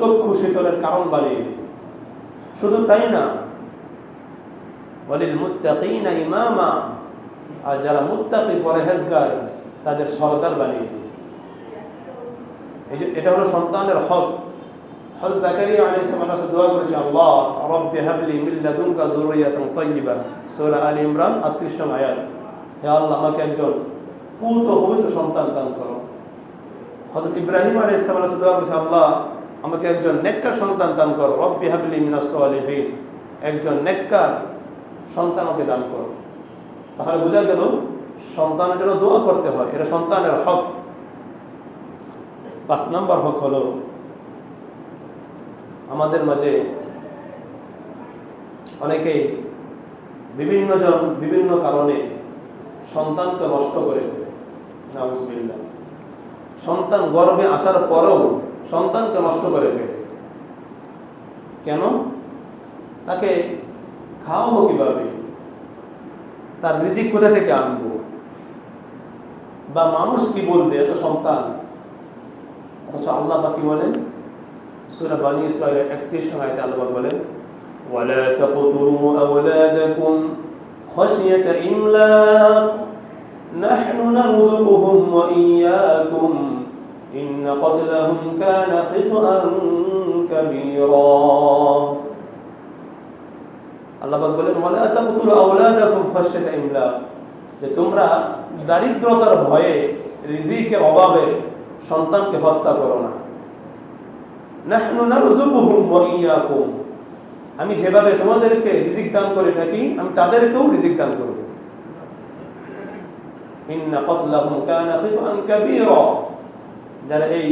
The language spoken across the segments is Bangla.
চক্ষু শীতলের কারণ দিবে শুধু তাই না বলিল আর যারা তাদের সরদার বানিয়ে এটা হলো সন্তানের হক। হল সালাম দোয়া করেছে আল্লাহ, রব্বি হাবলি আলী ইমরান 38 নং আয়াত। হে আল্লাহ, আমাকে একজন পুত পবিত্র সন্তান দান করো। ইব্রাহিম আলাইহিস সালাম দোয়া করেছে আল্লাহ আমাকে একজন নেককার সন্তান দান করো। রব্বি হাবলি মিনাস সালিহিন। একজন নেককার আমাকে দান করো। তাহলে বোঝা গেল, সন্তানের জন্য দোয়া করতে হয়, এটা সন্তানের হক। পাঁচ নম্বর হক হলো, আমাদের মাঝে অনেকেই বিভিন্ন জন, বিভিন্ন কারণে সন্তানকে নষ্ট করে। সন্তান গর্ভে আসার পরেও সন্তানকে নষ্ট করে ফেলে। কেন? তাকে খাওয়াবো কীভাবে? তার রিজিক কোথা থেকে আনব? বা মানুষ কি বলবে এত সন্তান? অথচ আল্লাহ বা কি বলেন? সূরা বানি 31 নং আয়াতে আল্লাহ বলেন, ওয়ালা তাকতুলু আওলাদাকুম খাশিয়াতা ইমলাক, নাহনু নারযুকুহুম ওয়া ইয়্যাকুম ইন্ন قتلهم كان خطأ كبيرا আল্লাহ পাক বলেন ওয়ালা তাকতুলু আওলাদাকুম খাশিয়াতা ইমলাক যে তোমরা দারিদ্রতার ভয়ে রিজিকের অভাবে সন্তানকে হত্যা করো না নাহনু নারযুকুহুম ওয়া ইয়্যাকুম আমি যেভাবে তোমাদেরকে রিজিক দান করে থাকি আমি তাদেরকেও রিজিক দান করব ইন্না কতলাহুম কানা খিতআন কাবীরা যারা এই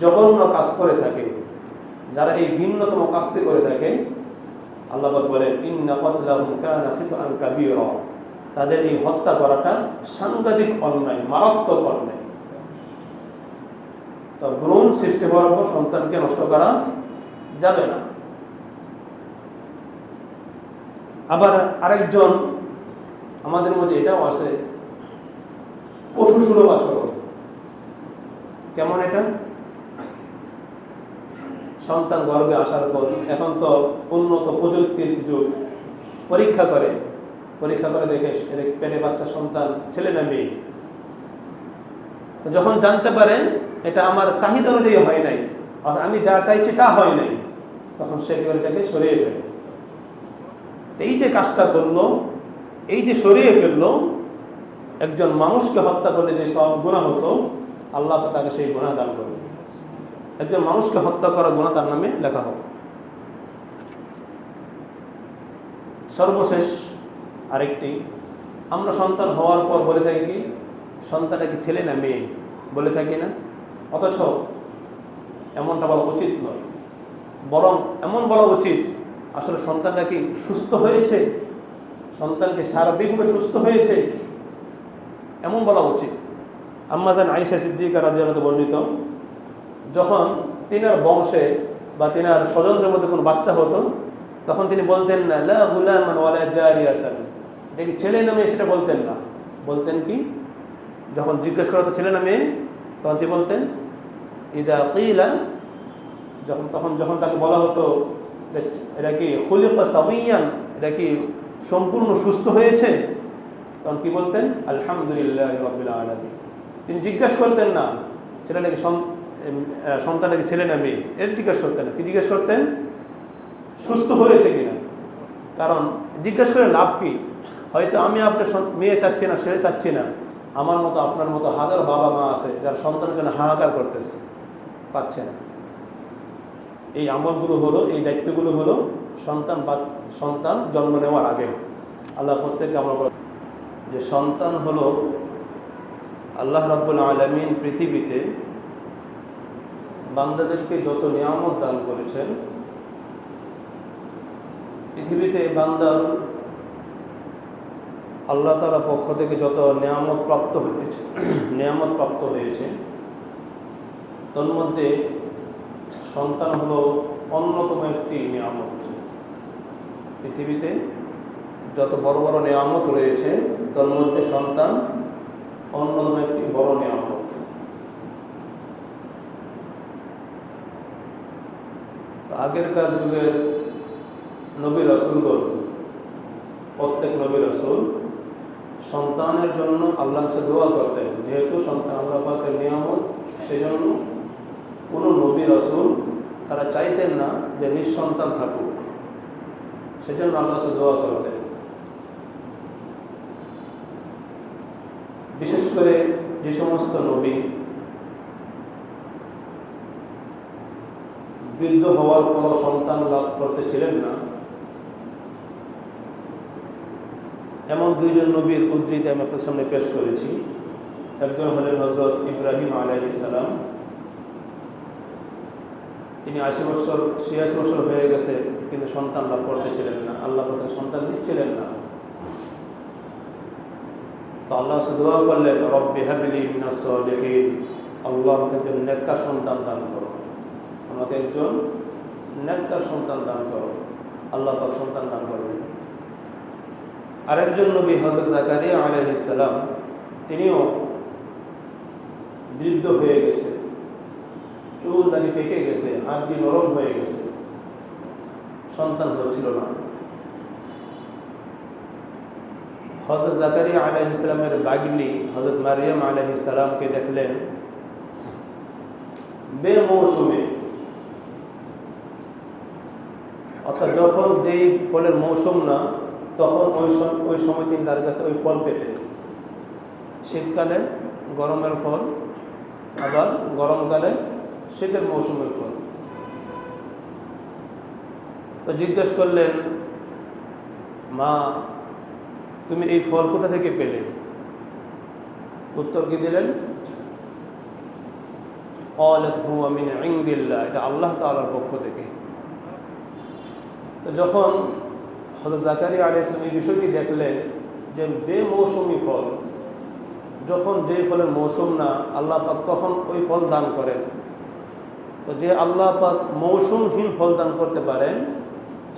জঘন্য কাজ করে থাকে, যারা এই ভিন্নতম কাজটি করে থাকে, আল্লাহ বলেন তাদের এই হত্যা করাটা সাংঘাতিক অন্যায়, মারাত্মক অন্যায়। তো ভ্রূণ সৃষ্টি হওয়ার পর সন্তানকে নষ্ট করা যাবে না। আবার আরেকজন, আমাদের মধ্যে এটাও আছে পশু সুলভ আচরণ। কেমন এটা? সন্তান গর্ভে আসার পর এখন তো উন্নত প্রযুক্তির যুগ। পরীক্ষা করে। পরীক্ষা করে দেখে পেটে বাচ্চা সন্তান, ছেলে না মেয়ে? যখন জানতে পারে এটা আমার চাহিদা অনুযায়ী হয় নাই, অর্থাৎ আমি যা চাইছি তা হয় নাই, তখন সে এটাকে সরিয়ে ফেলে এই যে কাজটা করল, এই যে সরিয়ে ফেলল, একজন মানুষকে হত্যা করলে যে সব গুণা হতো আল্লাহ তাকে সেই গুণা দান করবে। একজন মানুষকে হত্যা করা গুণা তার নামে লেখা হবে। সর্বশেষ আরেকটি, আমরা সন্তান হওয়ার পর বলে থাকি কি, সন্তানটা কি ছেলে না মেয়ে? বলে থাকি না। অথচ এমনটা বলা উচিত নয়। বরং এমন বলা উচিত, আসলে সন্তানটা কি সুস্থ হয়েছে? সন্তানকে সার্বিকভাবে সুস্থ হয়েছে? এমন বলা উচিত। আম্মাজান আইসা সিদ্দিকা রাদিয়াল্লাহু বর্ণিত, যখন তিনার বংশে বা তিনার স্বজনদের মধ্যে কোনো বাচ্চা হতো, তখন তিনি বলতেন না, লা গুলামান ওয়ালা জারিয়াতান। দেখি ছেলে না মেয়ে সেটা বলতেন না। বলতেন কি? যখন জিজ্ঞেস করা ছেলে না মেয়ে, তখন তিনি বলতেন, ইদা কিলা। যখন, তখন যখন তাকে বলা হতো এটা কি খুলিফা সাবিয়ান? এটা কি সম্পূর্ণ সুস্থ হয়েছে? তখন কি বলতেন? আলহামদুলিল্লাহ রবিল আলমী তিনি জিজ্ঞেস করতেন না, ছেলে নাকি সন্তান নাকি ছেলে না মেয়ে? এটা জিজ্ঞেস করতেন না। কি জিজ্ঞেস করতেন? সুস্থ হয়েছে কিনা? কারণ জিজ্ঞেস করে লাভ কি? হয়তো আমি আপনার মেয়ে চাচ্ছি না, ছেলে চাচ্ছি না। আমার মতো, আপনার মতো হাজার বাবা মা আছে, যারা সন্তানের জন্য হাহাকার করতেছে, পাচ্ছে না। এই আমলগুলো হলো, এই দায়িত্বগুলো হলো সন্তান সন্তান জন্ম নেওয়ার আগে। আল্লাহ প্রত্যেককে আমরা যে সন্তান হলো আল্লাহ রাব্বুল আলমিন পৃথিবীতে বান্দাদেরকে যত নিয়ামত দান করেছেন, পৃথিবীতে বান্দার আল্লাহ তালা পক্ষ থেকে যত নিয়ামত প্রাপ্ত হয়েছে, নিয়ামত প্রাপ্ত হয়েছে, তন্মধ্যে সন্তান হলো অন্যতম একটি নিয়ামত। পৃথিবীতে যত বড় বড় নিয়ামত রয়েছে, তন্মধ্যে সন্তান অন্যতম একটি বড় নিয়ামত আগেরকার যুগের নবী রসুলগণ, প্রত্যেক নবী রসুল সন্তানের জন্য আল্লাহ দোয়া করতেন। যেহেতু সন্তান আল্লাহ পাকের নিয়ামত, সেজন্য কোনো নবী রসুল তারা চাইতেন না যে নিঃসন্তান থাকুক। সেজন্য আল্লাহ দোয়া করতেন। করে যে সমস্ত নবী বৃদ্ধ হওয়ার পর সন্তান লাভ করতে ছিলেন না। এমন দুইজন নবীর উদ্ধৃতি আমি আপনার সামনে পেশ করেছি। একজন হলেন হজরত ইব্রাহিম আলাই ইসালাম তিনি আশি বছর, ছিয়াশি বছর হয়ে গেছে, কিন্তু সন্তান লাভ করতে ছিলেন না। আল্লাহ সন্তান দিচ্ছিলেন না। আল্লাহ দোয়া করলেন, রব্বি হাবিলি আল্লাহ আমাকে একজন সন্তান দান করো। আমাকে একজন সন্তান দান করো। আল্লাহ পাক সন্তান দান আরেকজন নবী হজরত জাকারিয়া আলাইহিস সালাম, তিনিও বৃদ্ধ হয়ে গেছে। চুল দাড়ি পেকে গেছে হাড্ডি নরম হয়ে গেছে। সন্তান হচ্ছিল না। হজরত জাকারিয়া আলাহ ইসলামের বাগিনী হজরত মারিয়াম আলাহ ইসলামকে দেখলেন বেমৌসুমে। অর্থাৎ যখন যেই ফলের মৌসুম না, তখন ওই ওই সময় তিনি তার কাছে ওই ফল পেতেন। শীতকালে গরমের ফল, আবার গরমকালে শীতের মৌসুমের ফল। তো জিজ্ঞেস করলেন, মা তুমি এই ফল কোথা থেকে পেলে? উত্তর কি দিলেন? অলত এটা আল্লাহ তালার পক্ষ থেকে। তো যখন হজরত জাকারি আলী ইসলাম বিষয়টি দেখলেন যে বে বেমৌসুমি ফল, যখন যে ফলের মৌসুম না, আল্লাহ পাক তখন ওই ফল দান করেন। তো যে আল্লাহ পাক মৌসুমহীন ফল দান করতে পারেন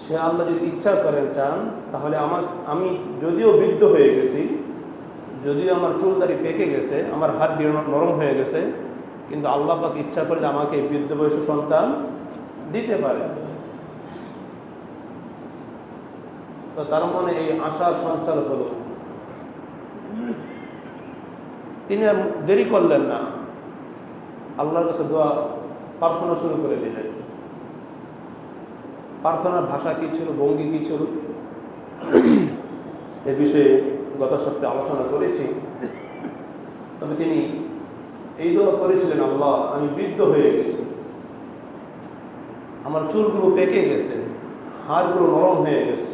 সে আল্লাহ যদি ইচ্ছা করেন চান, তাহলে আমার, আমি যদিও বৃদ্ধ হয়ে গেছি, যদিও আমার চুল দাড়ি পেকে গেছে, আমার হাত নরম হয়ে গেছে, কিন্তু আল্লাহ পাক ইচ্ছা করলে আমাকে বৃদ্ধ বয়সী সন্তান দিতে পারে। তো তার মনে এই আশার সঞ্চার হলো। তিনি আর দেরি করলেন না। আল্লাহর কাছে দোয়া প্রার্থনা শুরু করে দিলেন। প্রার্থনার ভাষা কী ছিল, ভঙ্গি কী ছিল? এ বিষয়ে গত সপ্তাহে আলোচনা করেছি। তবে তিনি এই দোয়া করেছিলেন, আল্লাহ, আমি বৃদ্ধ হয়ে গেছি। আমার চুলগুলো পেকে গেছে, হাড়গুলো নরম হয়ে গেছে।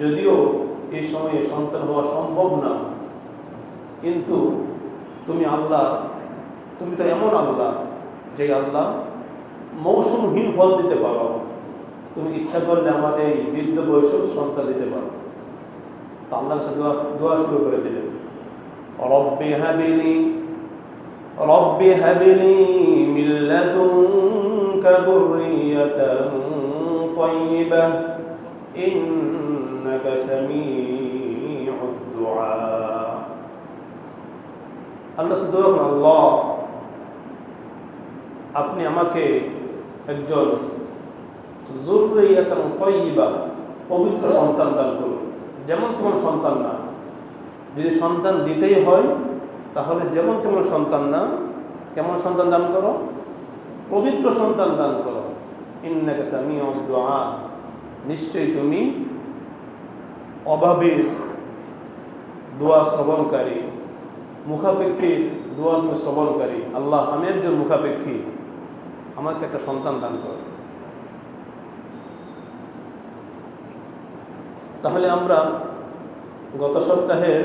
যদিও এই সময়ে সন্তান হওয়া সম্ভব না, কিন্তু তুমি আল্লাহ, তুমি তো এমন আল্লাহ যে আল্লাহ মৌসুমহীন ফল দিতে পারো। তুমি ইচ্ছা করলে আমাদের এই বৃদ্ধ বয়সেও সন্তান দিতে পারো। তো আল্লাহ দোয়া দোয়া শুরু করে দিলেন। রব্বি হাবিলি রব্বি হাবিলি মিন লাদুনকা যুররিয়াতান তাইয়্যিবা ইন্নাকা সামিউদ দুআ। আল্লাহ দোয়া আপনি আমাকে একজন পবিত্র সন্তান দান করুন। যেমন তোমার সন্তান না, যদি সন্তান দিতেই হয়, তাহলে যেমন তোমার সন্তান না, কেমন সন্তান দান করো? পবিত্র সন্তান দান করো। ইন্নাকে নিশ্চয়ই তুমি অভাবীর দোয়া শ্রবণকারী, মুখাপেক্ষী দোয়া তুমি শ্রবণকারী। আল্লাহ আমি একজন মুখাপেক্ষী। আমাকে একটা সন্তান দান করো। তাহলে আমরা গত সপ্তাহের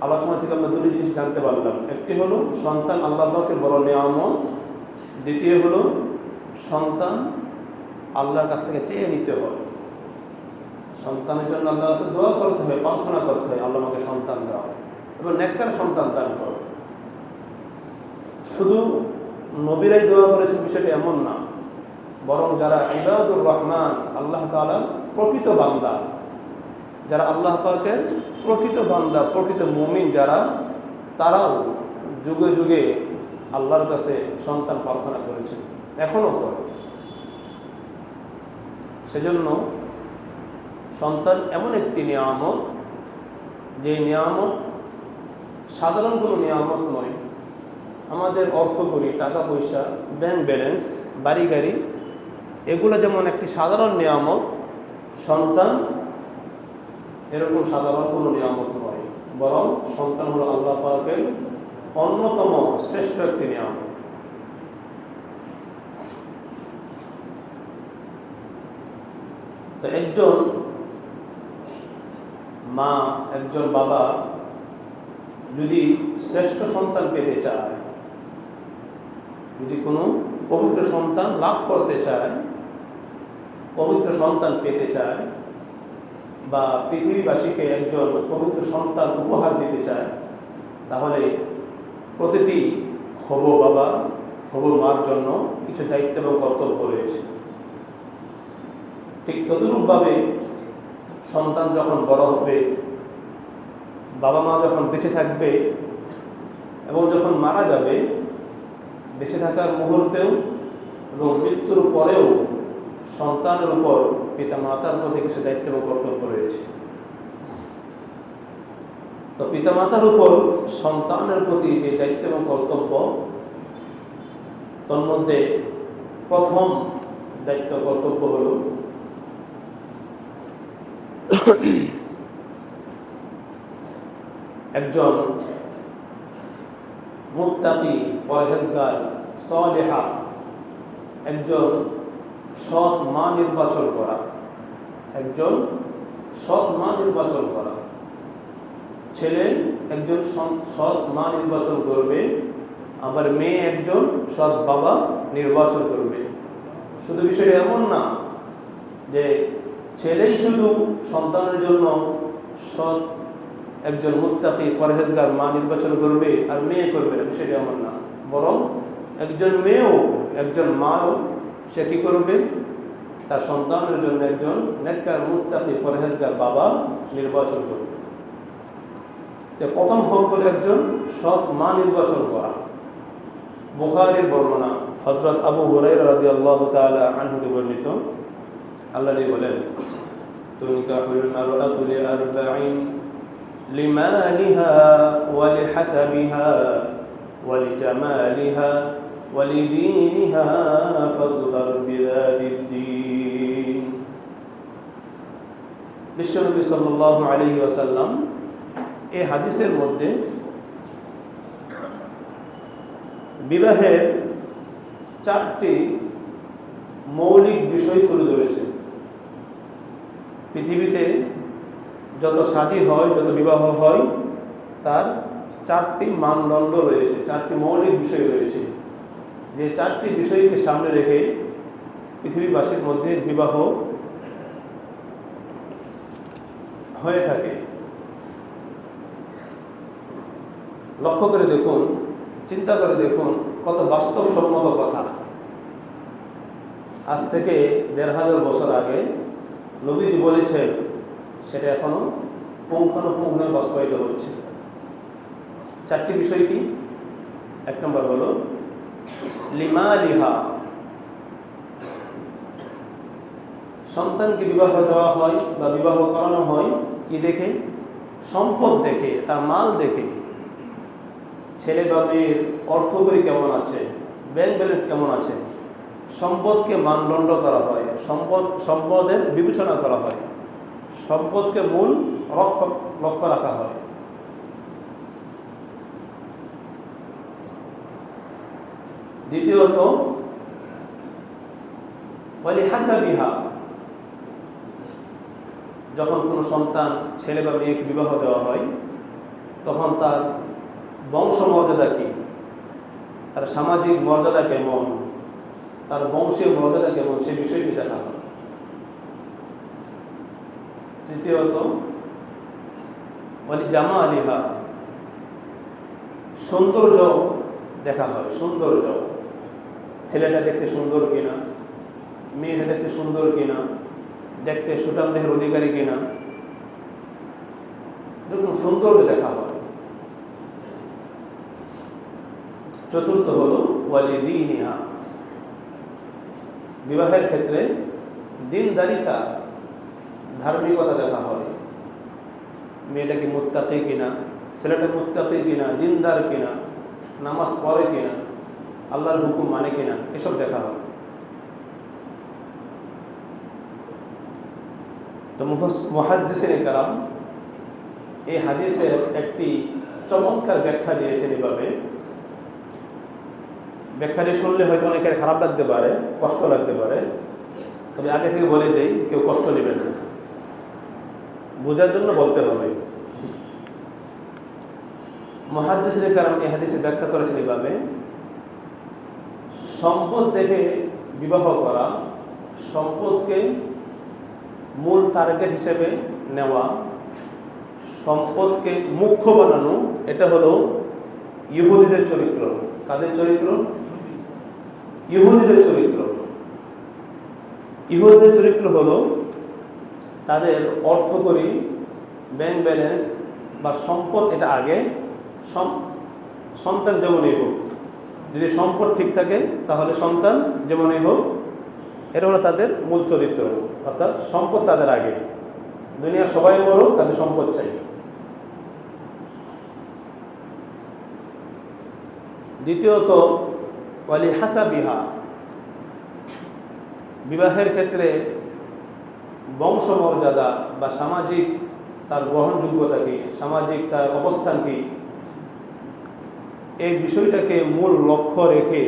আলোচনা থেকে আমরা দুটি জিনিস জানতে পারলাম। একটি হলো সন্তান আল্লাহকে বড় নেয়ামত, দ্বিতীয় হলো সন্তান আল্লাহর কাছ থেকে চেয়ে নিতে হয়। সন্তানের জন্য আল্লাহর কাছে দোয়া করতে হয়, প্রার্থনা করতে হয়, আল্লাহ আমাকে সন্তান দাও। এবং নেককার সন্তান দান করো। শুধু নবীরাই দোয়া করেছেন বিষয়টা এমন না, বরং যারা ইবাদুর রহমান, আল্লাহ তাআলার প্রকৃত বান্দা যারা আল্লাহ পাকের প্রকৃত বান্দা, প্রকৃত মমিন যারা, তারাও যুগে যুগে আল্লাহর কাছে সন্তান প্রার্থনা করেছেন। এখনও করে। সেজন্য সন্তান এমন একটি নিয়ামক যে নিয়ামক সাধারণ কোনো নিয়ামক নয়। আমাদের অর্থ করি, টাকা পয়সা ব্যাংক ব্যালেন্স বাড়ি গাড়ি, এগুলো যেমন একটি সাধারণ নিয়ামক সন্তান এরকম সাধারণ কোনো নিয়ামক নয়। বরং সন্তান হলো আল্লাহ পাকের অন্যতম শ্রেষ্ঠ একটি নিয়ামক তো একজন মা, একজন বাবা যদি শ্রেষ্ঠ সন্তান পেতে চায়, যদি কোনো পবিত্র সন্তান লাভ করতে চায়, পবিত্র সন্তান পেতে চায় বা পৃথিবীবাসীকে একজন পবিত্র সন্তান উপহার দিতে চায়, তাহলে প্রতিটি হব বাবা, হব মার জন্য কিছু দায়িত্ব এবং কর্তব্য রয়েছে। ঠিক তদরূপভাবে সন্তান যখন বড় হবে, বাবা মা যখন বেঁচে থাকবে এবং যখন মারা যাবে, বেঁচে থাকার মুহূর্তেও এবং মৃত্যুর পরেও সন্তানের উপর, পিতা মাতার প্রতি কিছু দায়িত্ব এবং কর্তব্য রয়েছে। তো পিতা মাতার উপর সন্তানের প্রতি যে দায়িত্ব এবং কর্তব্য, তন্মধ্যে প্রথম দায়িত্ব, কর্তব্য হল একজন মুত্তাকি পরহেজগার, সলেহা, একজন সৎ মা নির্বাচন করা। একজন সৎ মা নির্বাচন করা। ছেলে একজন সৎ মা নির্বাচন করবে, আবার মেয়ে একজন সৎ বাবা নির্বাচন করবে। শুধু বিষয়টা এমন না যে ছেলেই শুধু সন্তানের জন্য সৎ একজন মুত্তাকি, পরহেজগার মা নির্বাচন করবে আর মেয়ে করবে না বিষয়টা এমন না। বরং একজন মেয়েও, একজন মাও সে কী করবে তার সন্তানের জন্য একজন নেককার মুত্তাকি পরহেজগার বাবা নির্বাচন করবে তো প্রথম হক হল একজন সৎ মা নির্বাচন করা বুখারির বর্ণনা হজরত আবু হুরাই রাজি আল্লাহ তালা আনহুকে বর্ণিত আল্লাহ বলেন তুনকাহুল মারআতু লিআরবাঈন لمالها ولحسبها ولجمالها ولدينها فاظفر بذات الدين বিশ্বনবী সাল্লাল্লাহু আলাইহি ওয়াসাল্লাম এই হাদিসের মধ্যে বিবাহের চারটি মৌলিক বিষয় তুলে ধরেছে পৃথিবীতে যত শাদী হয় যত বিবাহ হয় তার চারটি মানদণ্ড রয়েছে চারটি মৌলিক বিষয় রয়েছে যে চারটি বিষয়কে সামনে রেখে পৃথিবীবাসীর মধ্যে বিবাহ হয়ে থাকে। লক্ষ্য করে দেখুন, চিন্তা করে দেখুন, কত বাস্তবসম্মত কথা। আজ থেকে দেড় হাজার বছর আগে নবীজি বলেছেন, সেটা এখনও পুঙ্খানুপুঙ্খ বাস্তবায়িত হচ্ছে। চারটি বিষয় কি? এক নম্বর হলো লিমা লিহা সন্তানকে বিবাহ দেওয়া হয় বা বিবাহ করানো হয়, কি দেখে? সম্পদ দেখে, তার মাল দেখে। ছেলে বা মেয়ের অর্থকরী কেমন আছে? ব্যাংক ব্যালেন্স কেমন আছে? সম্পদকে মানদণ্ড করা হয়, সম্পদ, সম্পদের বিবেচনা করা হয়। সম্পদকে মূল রক্ষ, লক্ষ্য রাখা হয়। দ্বিতীয়ত হাসাবিহা যখন কোনো সন্তান ছেলে বা মেয়েকে বিবাহ দেওয়া হয়, তখন তার বংশ মর্যাদা কি? তার সামাজিক মর্যাদা কেমন? তার বংশীয় মর্যাদা কেমন? সে বিষয়টি দেখা হয়। তৃতীয়ত বলি জামা আলিহা সৌন্দর্য দেখা হয়, সৌন্দর্য। ছেলেটা দেখতে সুন্দর কিনা? মেয়েটা দেখতে সুন্দর কিনা? দেখতে সুটাম দেহের অধিকারী কিনা? এরকম সৌন্দর্য দেখা হয়। চতুর্থ হল ওয়ালিদিনিহা। বিবাহের ক্ষেত্রে দিনদারিতা, ধার্মিকতা দেখা হয়। মেয়েটা কি মুত্তাকি কিনা? ছেলেটা মুত্তাকি কিনা? দিনদার কিনা? নামাজ পড়ে কিনা? আল্লাহর হুকুম মানে কিনা, এসব দেখা হয় তো মহাদিসের কালাম এই হাদিসের একটি চমৎকার ব্যাখ্যা দিয়েছেন এভাবে। ব্যাখ্যাটি শুনলে হয়তো অনেকের খারাপ লাগতে পারে, কষ্ট লাগতে পারে। তবে আগে থেকে বলে দেই, কেউ কষ্ট নেবেন না। বোঝার জন্য বলতে হবে। মহাদিসের কারণ এই হাদিসে ব্যাখ্যা করেছেন এভাবে সম্পদ দেখে বিবাহ করা, সম্পদকে মূল টার্গেট হিসেবে নেওয়া, সম্পদকে মুখ্য বানানো, এটা হলো ইহুদিদের চরিত্র। কাদের চরিত্র? ইহুদিদের চরিত্র। ইহুদিদের চরিত্র হলো তাদের অর্থ করি ব্যাংক ব্যালেন্স বা সম্পদ এটা আগে সন্তান যেমনই হোক। যদি সম্পদ ঠিক থাকে, তাহলে সন্তান যেমনই হোক, এটা হলো তাদের মূল চরিত্র। অর্থাৎ সম্পদ তাদের আগে। দুনিয়ার সবাই মরুক, তাদের সম্পদ চাই। দ্বিতীয়ত ওয়ালি হাসা বিহা বিবাহের ক্ষেত্রে বংশমর্যাদা বা সামাজিক তার গ্রহণযোগ্যতা কি, সামাজিক তার অবস্থান কি এই বিষয়টাকে মূল লক্ষ্য রেখে,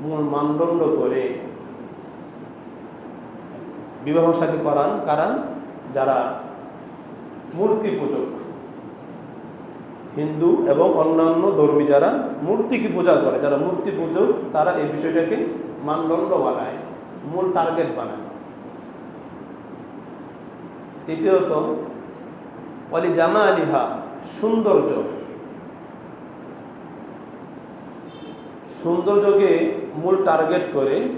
মূল মানদণ্ড করে বিবাহ সাথী করান কারা যারা মূর্তি পূজক, হিন্দু এবং অন্যান্য ধর্মী যারা মূর্তিকে পূজা করে, যারা মূর্তি পূজক, তারা এই বিষয়টাকে মানদণ্ড বানায়, মূল টার্গেট বানায়। তৃতীয়ত অলি জামা আলিহা সৌন্দর্য। সৌন্দর্যকে মূল টার্গেট করে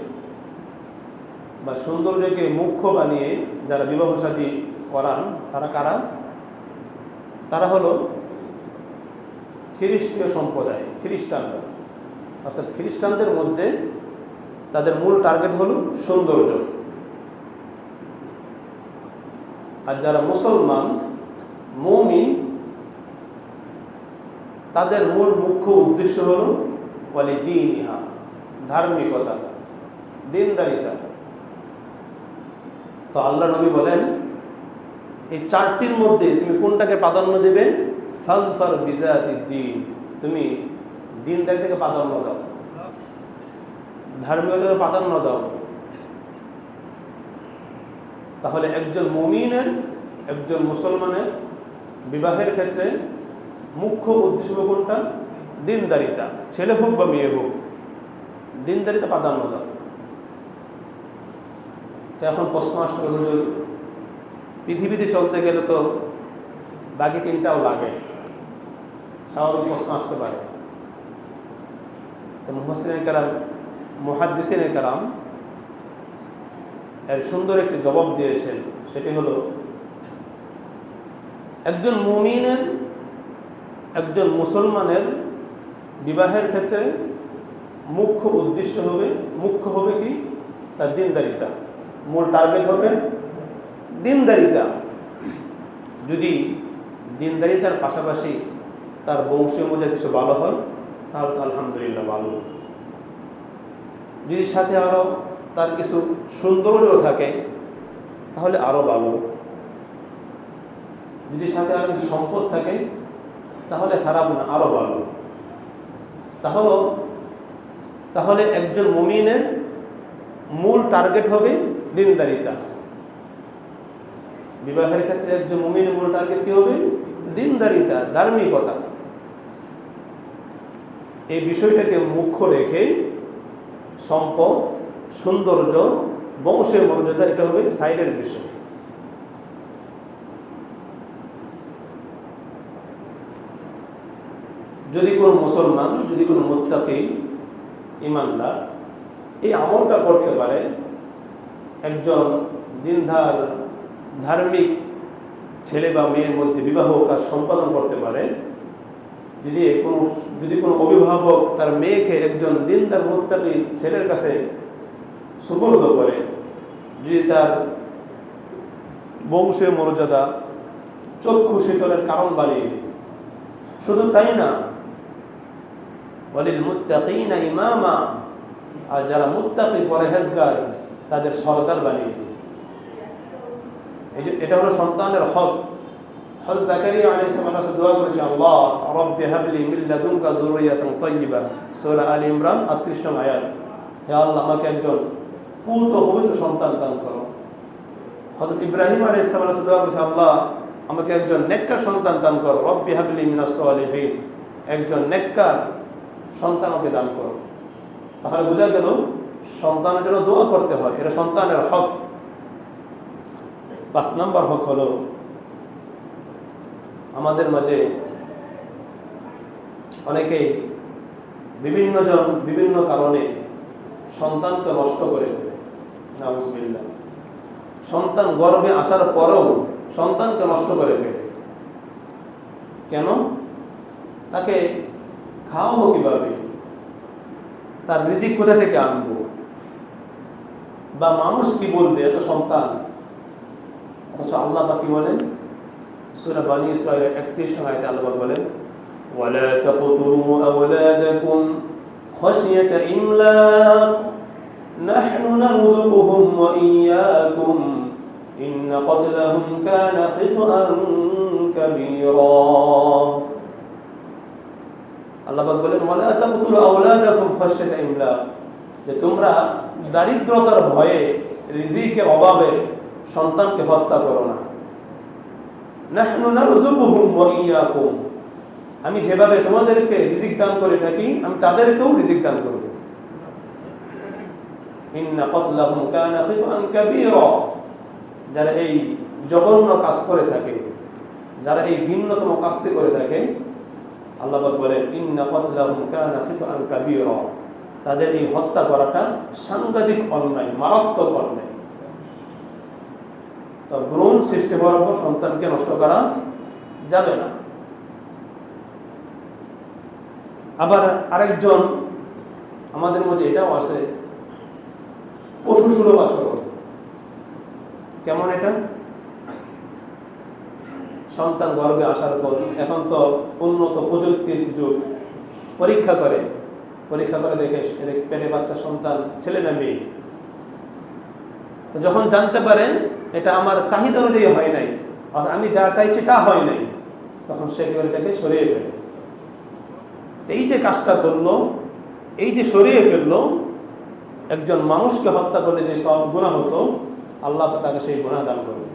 বা সৌন্দর্যকে মুখ্য বানিয়ে যারা বিবাহ সাদী করান, তারা কারা? তারা হলো খ্রিস্টীয় সম্প্রদায়, খ্রিস্টানরা। অর্থাৎ খ্রিস্টানদের মধ্যে তাদের মূল টার্গেট হলো সৌন্দর্য। আর যারা মুসলমান, মৌমিন, তাদের মূল মুখ্য উদ্দেশ্য হল বলে দিন ইহা ধার্মিকতা, দিনদারিতা। তো আল্লাহ নবী বলেন, এই চারটির মধ্যে তুমি কোনটাকে প্রাধান্য দেবে? ফাজফার বিজাতি দিন তুমি দিনদারি থেকে প্রাধান্য দাও। ধার্মিকতাকে প্রাধান্য দাও। তাহলে একজন মমিনের, একজন মুসলমানের বিবাহের ক্ষেত্রে মুখ্য উদ্দেশ্য কোনটা? দিনদারিতা, ছেলে হোক বা মেয়ে হোক, দিনদারিতা প্রাধান্য দাও। তো এখন প্রশ্ন আসতে হুজুর, পৃথিবীতে চলতে গেলে তো বাকি তিনটাও লাগে। স্বাভাবিক প্রশ্ন আসতে পারে। মুহসিনের কালাম মহাদ্দিসিনের কালাম এর সুন্দর একটি জবাব দিয়েছেন, সেটি হলো, একজন মুমিনের, একজন মুসলমানের বিবাহের ক্ষেত্রে মুখ্য উদ্দেশ্য হবে, মুখ্য হবে কি? তার দিনদারিতা। মূল টার্গেট হবে দিনদারিতা। যদি দিনদারিতার পাশাপাশি তার বংশীয় মধ্যে কিছু ভালো হয়, তাহলে তো আলহামদুলিল্লাহ ভালো। যদি সাথে আরও তার কিছু সৌন্দর্য থাকে, তাহলে আরও ভালো। যদি সাথে আরও কিছু সম্পদ থাকে, তাহলে খারাপ না আরও ভালো। তাহলে তাহলে একজন মমিনের মূল টার্গেট হবে দিনদারিতা বিবাহের ক্ষেত্রে একজন মমিনের মূল টার্গেট কি হবে? দিনদারিতা ধার্মিকতা। এই বিষয়টাকে মুখ্য রেখে সম্পদ, সৌন্দর্য, বংশের মর্যাদা, এটা হবে সাইডের বিষয়। যদি কোনো মুসলমান, যদি কোনো মোত্তাকি ইমানদার এই আমলটা করতে পারে, একজন দিনধার ধার্মিক ছেলে বা মেয়ের মধ্যে বিবাহ কাজ সম্পাদন করতে পারে, যদি কোনো যদি কোনো অভিভাবক তার মেয়েকে একজন দিনদার, মোত্তাকি ছেলের কাছে সুপর্দ করে, যদি তার বংশীয় মর্যাদা, চক্ষু শীতলের কারণ বাড়িয়ে। শুধু তাই না মুত্তাকিনা ইমামা। আর যারা মুত্তাকি, পরহেজগার, তাদের সরকার বানিয়ে দেয় এটা হলো সন্তানের হক। আল্লাহর দোয়া করেছেন, আল্লাহ, রাব্বি হাবলি তাইয়্যিবা সূরা ইমরান 38 নং আয়াত। হে আল্লাহ, আমাকে একজন পুত পবিত্র সন্তান দান করো। হযরত ইব্রাহিম আলাইহিস সালাম দোয়া করেছেন, আল্লাহ, আমাকে একজন নেককার সন্তান দান করো। রব্বি হাবলি মিনাস সালিহিন। একজন নেককার সন্তান আমাকে দান করো। তাহলে বোঝা গেল, সন্তানের জন্য দোয়া করতে হয়, এটা সন্তানের হক। পাঁচ নম্বর হক হলো, আমাদের মাঝে অনেকেই বিভিন্ন জন বিভিন্ন কারণে সন্তানকে নষ্ট করে ফেলে সন্তান গর্ভে আসার পরেও সন্তানকে নষ্ট করে ফেলে। কেন? তাকে খাওয়াবো কীভাবে? তার রিজিক কোথা থেকে আনব? বা মানুষ কি বলবে? এত সন্তান। অথচ আল্লাহ বা কি বলেন? সূরা বানি ইসরাঈলের 31 নং আল্লাহ বলেন আল্লাহ বলেন যে তোমরা দারিদ্রতার ভয়ে অভাবে সন্তানকে হত্যা করো না। আমি যেভাবে তোমাদেরকে রিজিক দান করে থাকি, আমি তাদেরকেও রিজিক দান করব। যারা এই জঘন্য কাজ করে থাকে, যারা এই ভিন্নতম কাজটি করে থাকে আল্লাহ বলেন তাদের এই হত্যা করাটা সাংঘাতিক অন্যায়, মারাত্মক অন্যায়। ভ্রূণ সৃষ্টি হওয়ার পর সন্তানকে নষ্ট করা যাবে না। আবার আরেকজন আমাদের মধ্যে এটাও আছে পশু সুলভ আচরণ। কেমন এটা? সন্তান গর্ভে আসার পর এখন তো উন্নত প্রযুক্তির যুগ। পরীক্ষা করে। পরীক্ষা করে দেখে পেটে বাচ্চা সন্তান, ছেলে না মেয়ে? তো যখন জানতে পারে এটা আমার চাহিদা অনুযায়ী হয় নাই আমি যা চাইছি তা হয় নাই, তখন সে এটাকে সরিয়ে ফেলে। এই যে কাজটা করল, এই যে সরিয়ে ফেলল, একজন মানুষকে হত্যা করলে যে সব গুণা হতো, আল্লাহ তাকে সেই গুণা দান করবে।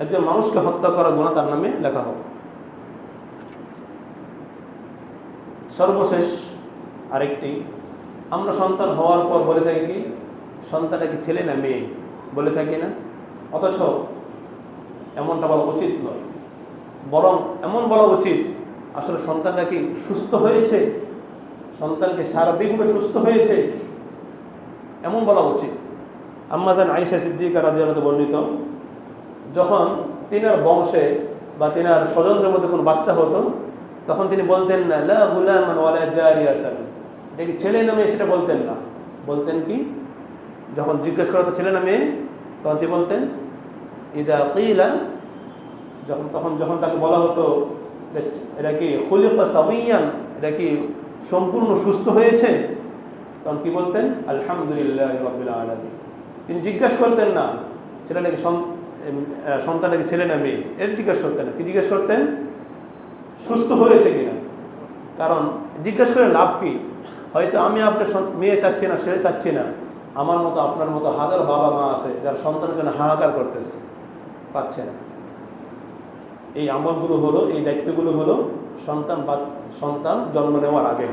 একজন মানুষকে হত্যা করা গুণা তার নামে লেখা হবে। সর্বশেষ আরেকটি, আমরা সন্তান হওয়ার পর বলে থাকি কি, সন্তানটা কি ছেলে না মেয়ে? বলে থাকি না। অথচ এমনটা বলা উচিত নয়। বরং এমন বলা উচিত, আসলে সন্তানটা কি সুস্থ হয়েছে? সন্তানকে সার্বিকভাবে সুস্থ হয়েছে? এমন বলা উচিত। আম্মাজান আইসা সিদ্দিকা রাদিয়াল্লাহু বর্ণিত যখন তিনার বংশে বা তিনার স্বজনদের মধ্যে কোনো বাচ্চা হতো, তখন তিনি বলতেন না, লা গুলামান ওয়ালা জারিয়াতান। দেখি, ছেলে নামে সেটা বলতেন না। বলতেন কি? যখন জিজ্ঞেস করা হতো ছেলে নামে তখন তিনি বলতেন, ইদা কিলা। যখন, তখন, যখন তাকে বলা হতো এটা কি খুলিফা সাবিয়ান? এটা কি সম্পূর্ণ সুস্থ হয়েছে? তখন কি বলতেন? আলহামদুলিল্লাহ রবিল আলমী তিনি জিজ্ঞেস করতেন না ছেলেটাকে সন্তানটাকে ছেলে না মেয়ে? এর জিজ্ঞেস করতেন কি জিজ্ঞেস করতেন? সুস্থ হয়েছে কিনা? কারণ জিজ্ঞেস করে লাভ কি? হয়তো আমি আপনার মেয়ে চাচ্ছি না, ছেলে চাচ্ছি না। আমার মতো, আপনার মতো হাজার বাবা মা আছে যারা সন্তানের জন্য হাহাকার করতেছে। পাচ্ছে না। এই আমলগুলো হলো, এই দায়িত্বগুলো হলো সন্তান সন্তান জন্ম নেওয়ার আগে।